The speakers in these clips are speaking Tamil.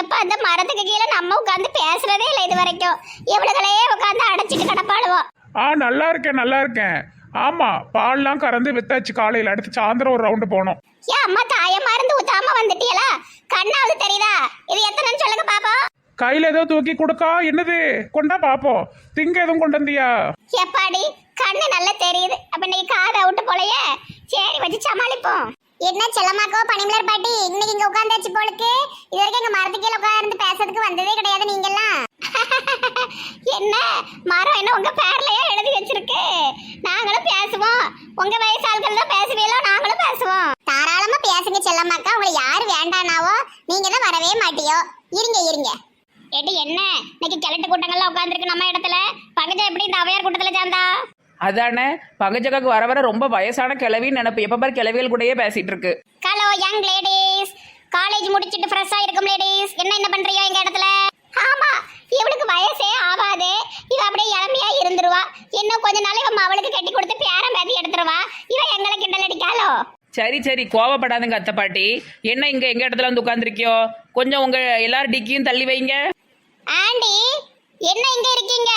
எப்ப அந்த மரத்துக்கு கீழே நம்ம உட்காந்து பேசுறதே இல்லை இது வரைக்கும் இவளுகளே உட்காந்து அடைச்சிட்டு கிடப்பாளுவோம் ஆ நல்லா இருக்கேன் நல்லா இருக்கேன். ஆமா பால்லாம் கறந்து வித்தாச்சு காலையில். அடுத்து சாயந்தரம் ஒரு ரவுண்டு போனோம். ஏன் அம்மா தாய மருந்து ஊத்தாம வந்துட்டியலா? கண்ணாவது தெரியுதா? இது எத்தனைன்னு சொல்லுங்க பாப்போம். கையில் ஏதோ தூக்கி கொடுக்கா என்னது? கொண்டா பாப்போம். திங்க எதுவும் கொண்டு வந்தியா? எப்பாடி கண்ணு நல்லா தெரியுது. அப்ப இன்னைக்கு காது அவுட்டு போலயே. சரி வச்சு சமாளிப்போம். என்ன செல்லமாக்கோ பனிமலர் பாட்டி? இன்னைக்கு இங்க உட்கார்ந்தாச்சு போலுக்கு. இது வரைக்கும் எங்க மரத்துக்கு உட்கார்ந்து பேசுறதுக்கு வந்ததே கிடையாது நீங்க எல்லாம் என்ன? மரம் என்ன உங்க பேர்லயே எழுதி வச்சிருக்கு? நாங்களும் பேசுவோம். உங்க வயசு ஆட்கள் தான் பேசுவீங்களோ நாங்களும் பேசுவோம். தாராளமா பேசுங்க செல்லமாக்கா உங்களை யாரு வேண்டானாவோ நீங்க தான் வரவே மாட்டியோ. இருங்க இருங்க. ஏட்டி என்ன? இன்னைக்கு கிழட்டு கூட்டங்கள்லாம் உட்காந்துருக்கு நம்ம இடத்துல. பங்கஜா எப்படி இந்த அவையார் கூட்டத்துல சேர்ந்தா? அதானே? பங்கஜக்காக்கு வர வர ரொம்ப வயசான கிளவின்னு நினைப்பு. எப்போ பாரு கிளவிகள் கூடயே பேசிட்டு இருக்கு. ஹலோ யங் லேடிஸ் காலேஜ் முடிச்சிட்டு ஃப்ரெஷ்ஷா இருக்கும் லேடிஸ் என்ன என்ன பண்றீங்க எங்க இடத்துல? ஆமா இவளுக்கு வயசே ஆகாது. இவ அப்படியே இளமையா இருந்துருவா. இன்னும் கொஞ்ச நாள் இவன் அவளுக்கு கட்டி கொடுத்து பேரம் பேத்தி எடுத்துருவா. இவ எங்களை கிண்டல் அடிக்காளோ சரி சரி கோவப்படாதுங்க அத்தை பாட்டி. என்ன இங்க எங்க இடத்துல வந்து உட்காந்துருக்கியோ கொஞ்சம் உங்க எல்லாரும் டிக்கியும் தள்ளி வைங்க. ஆண்டி என்ன இங்க இருக்கீங்க?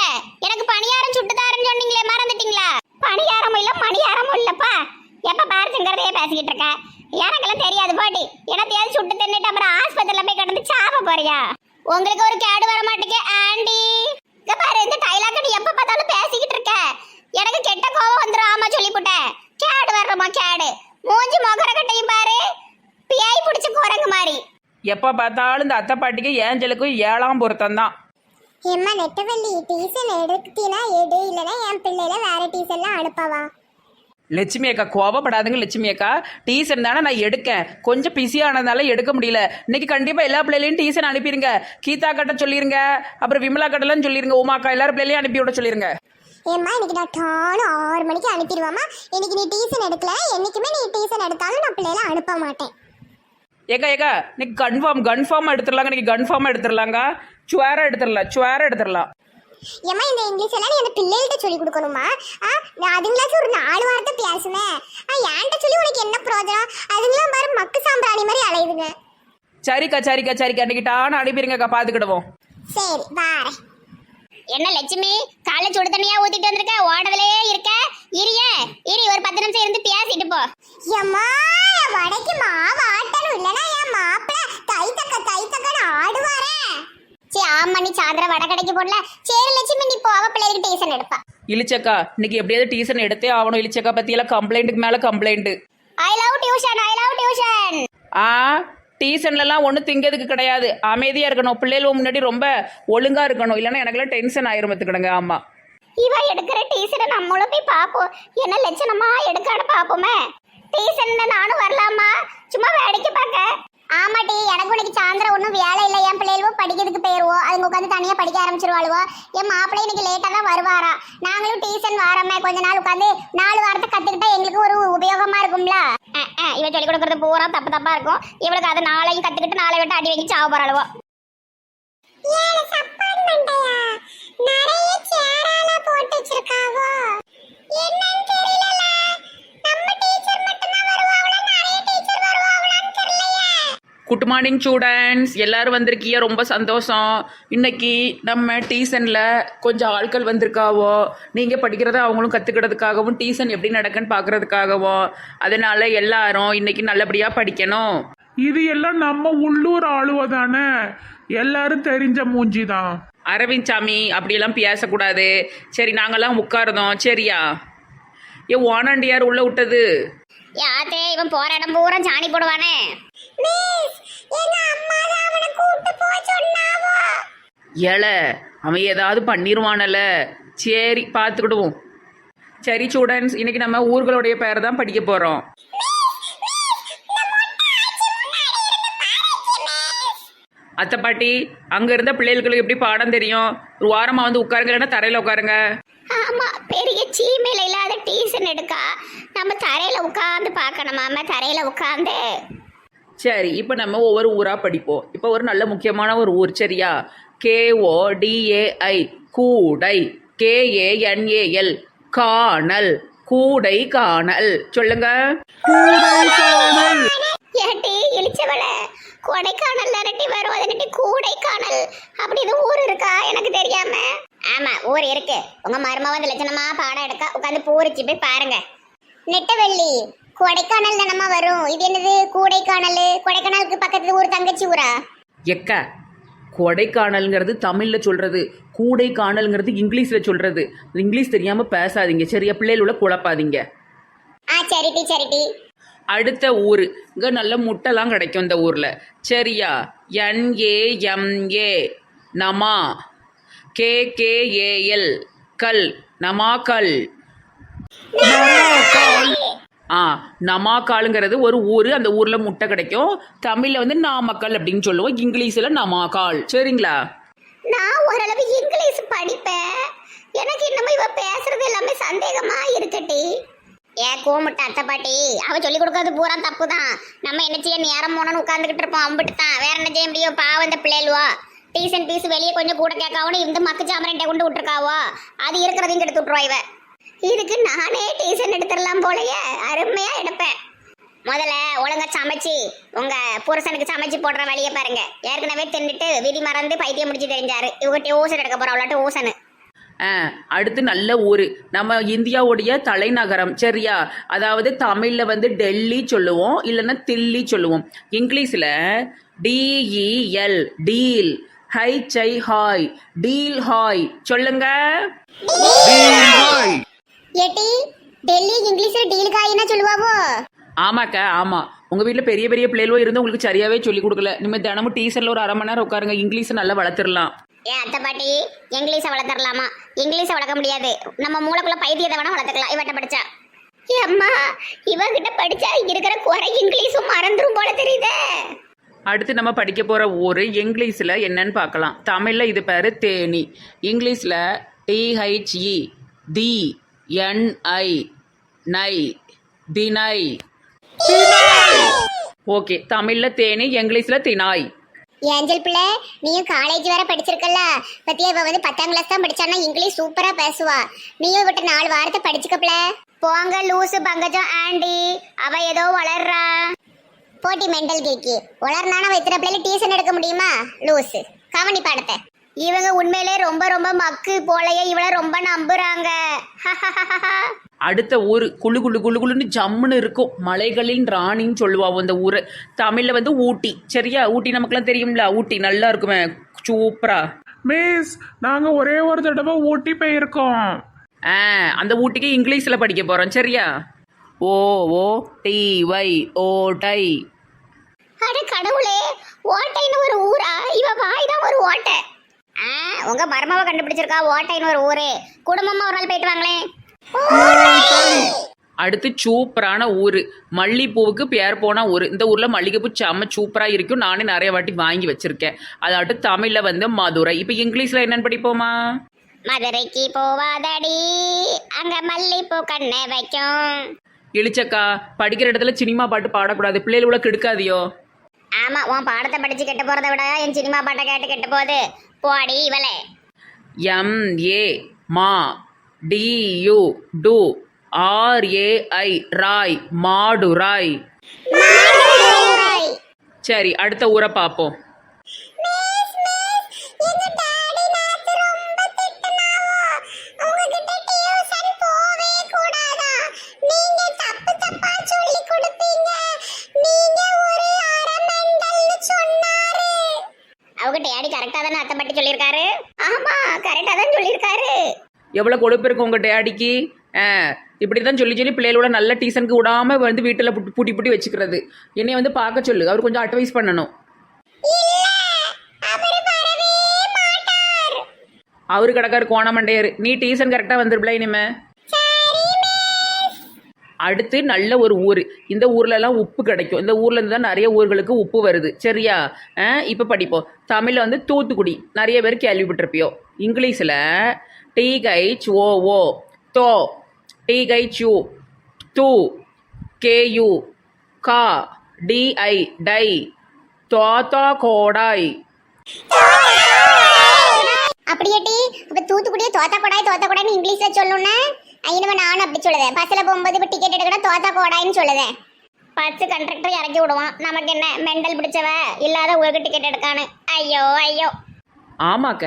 எனக்கு பணியாரம் சுட்டுதாருன்னு சொன்னீங்களே மறந்துட்டீங்களா? பணியாரமும் இல்ல மணியாரமும் இல்லப்பா. எப்ப பாரு பாருங்கிறதையே பேசிக்கிட்டு இருக்க. எனக்கெல்லாம் தெரியாது பாட்டி எனத்தையாவது சுட்டு தின்னுட்டு அப்புறம் ஆஸ்பத்திரியில போய் கிடந்து சாப்ப போறியா? உங்களுக்கு ஒரு கேடு வர மாட்டேங்க ஆண்டி. இங்க பாரு இந்த டைலாக் நீ எப்ப பார்த்தாலும் பேசிக்கிட்டு இருக்க. எனக்கு கெட்ட கோவம் வந்துடும் ஆமா சொல்லிவிட்டேன் கேடு வர்றமா கேடு? மூஞ்சி மொகர கட்டையும் பாரு. பியாய் பிடிச்ச குரங்கு மாதிரி. எப்ப பார்த்தாலும் இந்த அத்தை பாட்டிக்கு ஏஞ்சலுக்கும் ஏழாம் பொருத்தம் தான் எம்மா நெட்டவள்ளி டீசல் எடுத்தீனா எடு இல்லைன்னா என் பிள்ளைல வேற டீசல்லாம் அனுப்பவா? லட்சுமி அக்கா கோவப்படாதுங்க லட்சுமி அக்கா. டீசன் தானே நான் எடுக்கேன். கொஞ்சம் பிஸியானதுனால எடுக்க முடியல. இன்னைக்கு கண்டிப்பா எல்லா பிள்ளைகளையும் டீசன் அனுப்பிடுங்க கீதா கட்ட சொல்லிருங்க. அப்புறம் விமலா கட்டலாம் சொல்லிருங்க. உமாக்கா எல்லாரும் பிள்ளைகளையும் அனுப்பி விட சொல்லிருங்க. ஏம்மா இன்னைக்கு நான் டானும் ஆறு மணிக்கு அனுப்பிடுவாம்மா இன்னைக்கு நீ டீசன் எடுக்கல. என்னைக்குமே நீ டீசன் எடுத்தாலும் நான் பிள்ளைல அனுப்ப மாட்டேன். ஏக்கா ஏக்கா இன்னைக்கு கன்ஃபார்ம் கன்ஃபார்ம் எடுத்துடலாங்க இன்னைக்கு கன்ஃபார்ம் எடுத்துடலாங்க. சுவேரா எடுத்துடலாம் சுவேரா எடுத்துடலாம் ஏம்மா இந்த இங்கிலீஷ் எல்லாம் நீ அந்த பிள்ளைகள்கிட்ட சொல்லி கொடுக்கணுமா? ஆ நான் அதுங்களாச்சும் ஒரு நாலு வார்த்தை பேசுனேன் ஆ என்கிட்ட சொல்லி உனக்கு என்ன பிரயோஜனம்? அதுங்களாம் பாரு மக்கு சாம்பிராணி மாதிரி அலையுதுங்க. சரிக்கா சரிக்கா சரிக்கா இன்னைக்கு டான்னு அனுப்பிடுங்கக்கா பார்த்துக்கிடுவோம் சரி வாரேன். என்ன லட்சுமி காலை சுடு தண்ணியா ஊத்திட்டு வந்திருக்க? ஓடதுலயே இருக்க? இரிய இரி ஒரு பத்து நிமிஷம் இருந்து பேசிட்டு போ. எம்மா வடைக்கு மாவு இல்லைன்னா என் மாப்பிள்ள தை தக்க தை தக்கன்னு ஆடுவாரே. சரி ஆமா நீ சாயந்தரம் வடை கடைக்கு போடல. சரி லட்சுமி நீ போக பிள்ளைக்கு டீசன் எடுப்பா. இழிச்சக்கா இன்னைக்கு எப்படியாவது டீசன் எடுத்தே ஆகணும் இழிச்சக்கா பத்தியெல்லாம் கம்ப்ளைண்ட்டுக்கு மேலே complaint I love tuition I love tuition ஆ டீசன்லலாம் ஒன்றும் திங்கிறதுக்கு கிடையாது. அமைதியாக இருக்கணும். பிள்ளைகள் முன்னாடி ரொம்ப ஒழுங்காக இருக்கணும். இல்லைன்னா எனக்குலாம் டென்ஷன் ஆயிரும் பார்த்துக்கிடுங்க ஆமாம் இவ எடுக்கிற டீசனை நம்மளும் போய் பாப்போம் என்ன லட்சணமா எடுக்கான்னு பாப்போமே டீசன் நானும் வரலாமா? சும்மா வேடிக்கை பார்க்க. ஆமாட்டி எனக்கு இன்னைக்கு சாயந்தரம் ஒன்றும் வேலை இல்லை. என் பிள்ளைகளும் படிக்கிறதுக்கு போயிடுவோம் அதுங்க உட்காந்து தனியாக படிக்க ஆரம்பிச்சிருவாளுவோ. என் மாப்பிள்ளை இன்னைக்கு லேட்டாக தான் வருவாரா. நாங்களும் டியூஷன் வாரமே. கொஞ்ச நாள் உட்காந்து நாலு வாரத்தை கற்றுக்கிட்டா எங்களுக்கு ஒரு உபயோகமாக இருக்கும்ல? இவன் சொல்லி கொடுக்கறது பூரா தப்பு தப்பா இருக்கும். இவளுக்கு அதை நாளையும் கற்றுக்கிட்டு நாளை விட்டு அடி வாங்கி சாவ போகிறாளுவோ நிறைய சேரால போட்டு வச்சிருக்காவோ? என்னன்னு தெரியல குட் மார்னிங் ஸ்டூடெண்ட்ஸ் எல்லாரும் வந்திருக்கீங்க. ரொம்ப சந்தோஷம். இன்னைக்கு நம்ம டீசனில் கொஞ்சம் ஆட்கள் வந்திருக்காவோ நீங்கள் படிக்கிறத அவங்களும் கற்றுக்கிறதுக்காகவும் டீசன் எப்படி நடக்குன்னு பார்க்குறதுக்காகவும் அதனால எல்லாரும் இன்னைக்கு நல்லபடியாக படிக்கணும். இது எல்லாம் நம்ம உள்ளூர் ஆளுவ தானே. எல்லாரும் தெரிஞ்ச மூஞ்சி தான். அரவிந்த் சாமி அப்படியெல்லாம் பேசக்கூடாது. சரி நாங்கெல்லாம் உட்காருதோம் சரியா? ஏ ஓனாண்டியார் உள்ள விட்டது. யாத்தே இவன் போற இடம் பூரா சாணி போடுவானே. ஏல அவன் ஏதாவது பண்ணிடுவானல சரி பார்த்துக்கிடுவோம் சரி ஸ்டூடெண்ட்ஸ் இன்னைக்கு நம்ம ஊர்களுடைய பேரை தான் படிக்க போகிறோம் அத்தை பாட்டி அங்கே இருந்த பிள்ளைகளுக்கு எப்படி பாடம் தெரியும்? ஒரு வாரமாக வந்து உட்காருங்க இல்லைன்னா தரையில் உட்காருங்க. ஆமா பெரிய சீமையில இல்லாத டீசன் எடுக்கா. நம்ம தரையில உட்கார்ந்து பார்க்கணுமாம தரையில உட்கார்ந்து. சரி இப்போ நம்ம ஒவ்வொரு ஊராக படிப்போம். இப்போ ஒரு நல்ல முக்கியமான ஒரு ஊர் சரியா? கேஓ டிஏஐ கூடை. கேஏஎன்ஏஎல் காணல். கூடை காணல். சொல்லுங்க. ஏட்டி இழிச்சவள. கொடைக்கானல் நிரட்டி வரும் அது கூடைக்கானல் அப்படி ஊர் இருக்கா? எனக்கு தெரியாம. ஆமா ஊர் இருக்கு. உங்க மருமக வந்து லட்சணமா பாடம் எடுக்க. உட்காந்து பூரிச்சு போய் பாருங்க. நெட்டவள்ளி கொடைக்கானல் தானம்மா வரும். இது என்னது? கூடைக்கானல்? கொடைக்கானலுக்கு பக்கத்துல ஒரு தங்கச்சி ஊரா? எக்க கொடைக்கானல்ங்கிறது தமிழில் சொல்கிறது கூடைக்கானல்ங்கிறது இங்கிலீஷில் சொல்கிறது இங்கிலீஷ் தெரியாமல் பேசாதீங்க. சரியா? பிள்ளைகளோட குழப்பாதீங்க. ஆ சரிட்டி சரிட்டி அடுத்த ஊர். இங்கே நல்ல முட்டைலாம் கிடைக்கும் இந்த ஊரில். சரியா? என்ஏஎம்ஏ நமா. கேகேஏஎல் கல். நமாக்கல் ஆ நமாக்காலுங்கிறது ஒரு ஊர் அந்த ஊரில் முட்டை கிடைக்கும். தமிழில் வந்து நாமக்கல் அப்படின்னு சொல்லுவோம். இங்கிலீஷில் நமாக்கால். சரிங்களா? நான் ஓரளவு இங்கிலீஷ் படிப்பேன். எனக்கு இன்னமும் இவ பேசுறது எல்லாமே சந்தேகமா இருக்கட்டி ஏ கோமுட்ட அத்தை பாட்டி அவ சொல்லி கொடுக்கறது பூரா தப்பு தான் நம்ம என்ன செய்ய நேரம் போனோன்னு உட்காந்துக்கிட்டு இருப்போம். அம்பிட்டு தான் வேற என்ன செய்ய முடியும்? பாவம் இந்த பிள்ளைகளுவா. டீசன் பீஸ் வெளியே கொஞ்சம் கூட கேட்காவும் இந்த மக்கு சாமரண்டை கொண்டு விட்டுருக்காவோ? அது இருக்கிறதையும் கெடுத்து விட்டுருவா இவ. இதுக்கு நானே டீசன் எடுத்துடலாம் போலயே. அருமையா எடுப்பேன். முதல்ல ஒழுங்கா சமைச்சு உங்க புருஷனுக்கு சமைச்சு போடுற வழியை பாருங்க. ஏற்கனவே தின்னுட்டு விதி மறந்து பைத்தியம் முடிச்சு தெரிஞ்சாரு. இவங்க ஓசன் எடுக்க போறா அவளாட்ட ஓசனு ஆ அடுத்து நல்ல ஊர். நம்ம இந்தியாவுடைய தலைநகரம் சரியா? அதாவது தமிழில் வந்து டெல்லி சொல்லுவோம் இல்லைன்னா தில்லி சொல்லுவோம். இங்கிலீஷில் டிஇஎல் டீல். ஹைச்சை ஹாய். Del hi. சொல்லுங்க. ஹாய். ஏட்டி டெல்லி இங்கிலீஷ்ல டீல் காயினா சொல்லுவாவோ? ஆமாக்கா ஆமாம் உங்கள் வீட்டில் பெரிய பெரிய பிள்ளைகளோ இருந்து உங்களுக்கு சரியாகவே சொல்லி கொடுக்கல. நீங்கள் தினமும் டீசரில் ஒரு அரை மணி நேரம் உட்காருங்க. இங்கிலீஷை நல்லா வளர்த்துடலாம். ஏன் அத்தை பாட்டி இங்கிலீஷை வளர்த்துடலாமா? இங்கிலீஷை வளர்க்க முடியாது. நம்ம மூளைக்குள்ள பைத்தியத்தை வேணா வளர்த்துக்கலாம். இவட்ட படிச்சா? அம்மா இவகிட்ட படிச்சா இருக்கிற குறை இங்கிலீஷும் மறந்துரும் போல தெரியுதே. அடுத்து நம்ம படிக்க போகிற ஊர் இங்கிலீஷில் என்னன்னு பார்க்கலாம். தமிழில் இது பேர் தேனி. இங்கிலீஷில் டிஹெச்இ தி என்ஐ நை தினை ஓகே தமிழில் தேனி இங்கிலீஷ்ல தினாய் ஏஞ்சல் பிள்ளை நீயும் காலேஜ் வேற படிச்சிருக்கல பத்தியா இவ வந்து பத்தாம் கிளாஸ் தான் படிச்சானா இங்கிலீஷ் சூப்பரா பேசுவா. நீயும் விட்டு நாலு வாரத்தை படிச்சுக்கப்பல போங்க லூசு பங்கஜம் ஆண்டி. அவ ஏதோ வளர்றா. போட்டி மெண்டல் கேக்கி வளர்னானா அவ இத்தனை பிள்ளைல டியூஷன் எடுக்க முடியுமா? லூசு. கவனி பாடத்தை இவங்க உண்மையிலே ரொம்ப ரொம்ப மக்கு போலயே. இவள ரொம்ப நம்புறாங்க. அடுத்த ஊர் குளு குளு குளு குளுன்னு ஜம்முன்னு இருக்கும். மலைகளின் ராணின்னு சொல்லுவாங்க இந்த ஊர். தமிழில் வந்து ஊட்டி. சரியா? ஊட்டி நமக்குலாம் தெரியும்ல? ஊட்டி நல்லா இருக்குமே. சூப்பரா. மிஸ் நாங்க ஒரே ஒரு தடவை ஊட்டி போயிருக்கோம். ஆ அந்த ஊட்டிக்கு இங்கிலீஷில் படிக்க போகிறோம் சரியா? ஓ ஓ டி வை ஓ டை. அட கடவுளே ஓட்டைன்னு ஒரு ஊரா? இவ வாய் தான் ஒரு ஓட்டை. உங்க மருமவ கண்டுபிடிச்சிருக்கா ஓட்டைன்னு ஒரு ஊரு. குடும்பமா ஒரு நாள் போயிட்டு வாங்களேன். அடுத்து சூப்பரான ஊர். மல்லிப்பூவுக்கு பேர் போன ஊர். இந்த ஊரில் மல்லிகைப்பூ செம்ம சூப்பராக இருக்கும். நானே நிறைய வாட்டி வாங்கி வச்சுருக்கேன். அதாட்டு தமிழில் வந்து மதுரை. இப்போ இங்கிலீஷில் என்னன்னு படிப்போமா? மதுரைக்கு போவாதடி. அங்க மல்லிப்பூ கண்ணை வைக்கும். இழிச்சக்கா படிக்கிற இடத்துல சினிமா பாட்டு பாடக்கூடாது. பிள்ளைகளோட கெடுக்காதியோ? ஆமா உன் பாடத்தை படிச்சு கெட்டு போறதை விட என் சினிமா பாட்டை கேட்டு கெட்டு போகுது. போடி இவளே. எம் ஏ மா டியு டு ஆர்ஏஐ ராய் மாடுராய். சரி அடுத்த ஊரை பார்ப்போம். எவ்வளோ கொழுப்பு இருக்கும் உங்கள் டேடிக்கு இப்படி தான் சொல்லி சொல்லி பிள்ளைகளோட நல்ல டீசனுக்கு விடாமல் வந்து வீட்டில் பூட்டி பூட்டி வச்சுக்கிறது. என்னைய வந்து பார்க்க சொல்லு அவர் கொஞ்சம் அட்வைஸ் பண்ணணும். அவரு கிடக்காரு கோணமண்டையர் நீ டீசன் கரெக்டாக வந்துருப்பில இனிமே? அடுத்து நல்ல ஒரு ஊர். இந்த ஊர்லலாம் உப்பு கிடைக்கும். இந்த ஊர்ல இருந்து தான் நிறைய ஊர்களுக்கு உப்பு வருது. சரியா? இப்போ படிப்போம். தமிழில் வந்து தூத்துக்குடி. நிறைய பேர் கேள்விப்பட்டிருப்பியோ. இங்கிலீஷில் டிஹெச் ஓஓ தோ டிஹெச்யூ தூ கேயு கா டிஐ டை தோத்தா கோடாய் அப்படியாட்டி இப்ப தூத்துக்குடியே தோத்தா கோடாய் தோத்தா கோடாய்னு இங்கிலீஷ்ல சொல்லணும்னா ஐயனவ நானும் அப்படி சொல்லுதேன். பஸ்ல போகும்போது இப்ப டிக்கெட் எடுக்கணும் தோத்தா கோடாய்னு சொல்லுதேன் பஸ் கண்டக்டர் இறக்கி விடுவான். நமக்கு என்ன மெண்டல் பிடிச்சவ இல்லாத ஒரு டிக்கெட் எடுக்கானு ஐயோ ஐயோ. ஆமாக்க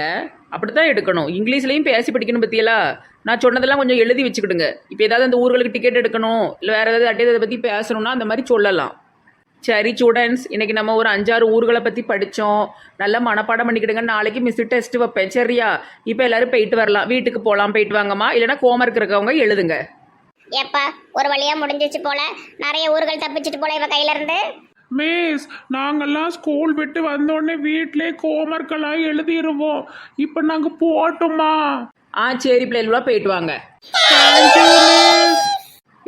அப்படித்தான் எடுக்கணும். இங்கிலீஷ்லேயும் பேசி படிக்கணும் பற்றியலா நான் சொன்னதெல்லாம் கொஞ்சம் எழுதி வச்சுக்கிடுங்க. இப்போ ஏதாவது அந்த ஊர்களுக்கு டிக்கெட் எடுக்கணும் இல்லை வேறு ஏதாவது அட்டை இதை பற்றி பேசணும்னா அந்த மாதிரி சொல்லலாம். சரி ஸ்டூடெண்ட்ஸ் இன்றைக்கி நம்ம ஒரு அஞ்சாறு ஊர்களை பற்றி படித்தோம் நல்லா மனப்பாடம் பண்ணிக்கிடுங்க. நாளைக்கு மிஸ் டெஸ்ட் வைப்பேன். சரியா? இப்போ எல்லோரும் போயிட்டு வரலாம். வீட்டுக்கு போகலாம் போயிட்டு வாங்கம்மா. இல்லைன்னா கோமருக்கு இருக்கவங்க எழுதுங்க. ஏப்பா ஒரு வழியாக முடிஞ்சிச்சு போல. நிறைய ஊர்கள் தப்பிச்சிட்டு போல இவ கையிலேருந்து மிஸ் நாங்கெல்லாம் ஸ்கூல் விட்டு வந்தோடனே வீட்டிலே கோமர்க்கெல்லாம் எழுதிடுவோம் இப்போ நாங்கள் போகட்டுமா ஆ சரி பிள்ளைகளா போயிட்டு வாங்க.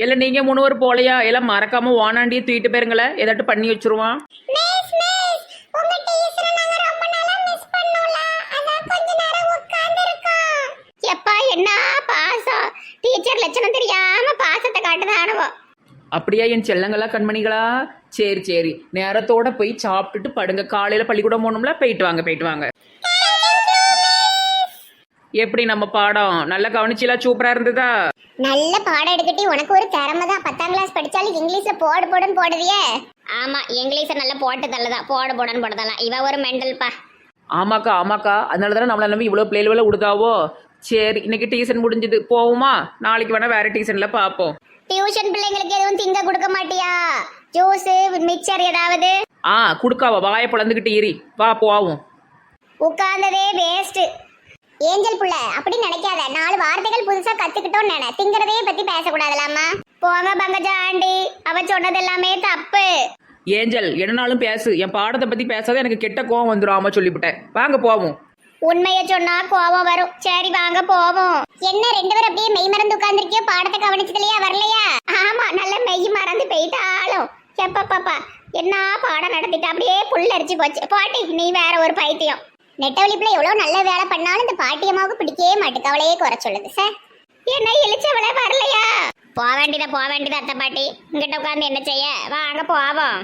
இல்லை நீங்கள் மூணு பேர் போகலையா எல்லாம் மறக்காமல் ஓனாண்டியை தூக்கிட்டு போயிருங்களே. ஏதாட்டும் பண்ணி வச்சுருவான். மிஸ் மிஸ் உங்க டீச்சரை நாங்க ரொம்ப நாளா மிஸ் பண்ணோம்ல. அதான் கொஞ்ச நேரம் உட்கார்ந்து இருக்கோம் எப்பா என்ன பாசம்? டீச்சர் லட்சணம் தெரியாம பாசத்தை காட்டுதானுவோ. அப்படியா என் செல்லங்களா கண்மணிகளா? சரி சரி. நேரத்தோட போய் சாப்பிட்டுட்டு படுங்க. காலையில் பள்ளிக்கூடம் போகணும்ல? போயிட்டு வாங்க போயிட்டு வாங்க. எப்படி நம்ம பாடம்? நல்லா கவனிச்சிலாம் சூப்பராக இருந்ததா? நல்ல பாடம் எடுத்துட்டு உனக்கு ஒரு திறமை தான். பத்தாம் கிளாஸ் படிச்சாலும் இங்கிலீஷ்ல போடு போடுன்னு போடுவியே? ஆமா இங்கிலீஷ் நல்லா போட்டு தள்ளதான் போடு போடுன்னு போடுதலாம் இவ ஒரு மெண்டல்ப்பா ஆமாக்கா ஆமாக்கா. அதனால தானே நம்மளை நம்பி இவ்வளோ பிள்ளைகளை விடுதாவோ சரி இன்னைக்கு டியூஷன் முடிஞ்சது. போவோமா? நாளைக்கு வேணா வேற டியூஷனில் பார்ப்போம் டியூஷன் பிள்ளைங்களுக்கு எதுவும் திங்க கொடுக்க மாட்டியா? ஜூஸ் மிக்சர் ஏதாவது? ஆ குடுக்காவா? வாயை பிளந்துக்கிட்டு இரி. வா போவோம். உட்கார்ந்ததே வேஸ்ட் ஏஞ்சல் புள்ள அப்படி நினைக்காத. நாலு வார்த்தைகள் புதுசா கத்துக்கிட்டோம்னு நினை. திங்கிறதே பத்தி பேசக்கூடாதுலாமா? போங்க பங்கஜா ஆண்டி. அவ சொன்னது எல்லாமே தப்பு. ஏஞ்சல் என்னனாலும் பேசு. என் பாடத்தை பற்றி பேசாத எனக்கு கெட்ட கோவம் வந்துடும் ஆமா சொல்லிவிட்டேன். வாங்க போவோம். உண்மையை சொன்னா கோபம் வரும். சரி வாங்க போவோம். என்ன ரெண்டு பேரும் அப்படியே மெய் மறந்து உட்கார்ந்துருக்கியோ? பாடத்தை கவனிச்சதுலயா வரலையா? ஆமா நல்ல மெய் மறந்து போயிட்டாலும் எப்பா பாப்பா? என்ன பாடம் நடத்திட்டு அப்படியே புல் அரிச்சு போச்சு. பாட்டி நீ வேற ஒரு பைத்தியம். நெட்டவழிப்புல எவ்வளவு நல்ல வேலை பண்ணாலும் இந்த பாட்டியம்மாவுக்கு பிடிக்கவே மாட்டுக்கு அவளையே குறை சொல்லுது சார் என்ன இழிச்சவளே வரலையா? போக வேண்டியதா போக வேண்டியதா அத்தை பாட்டி. இங்கிட்ட உட்காந்து என்ன செய்ய? வாங்க போவோம்.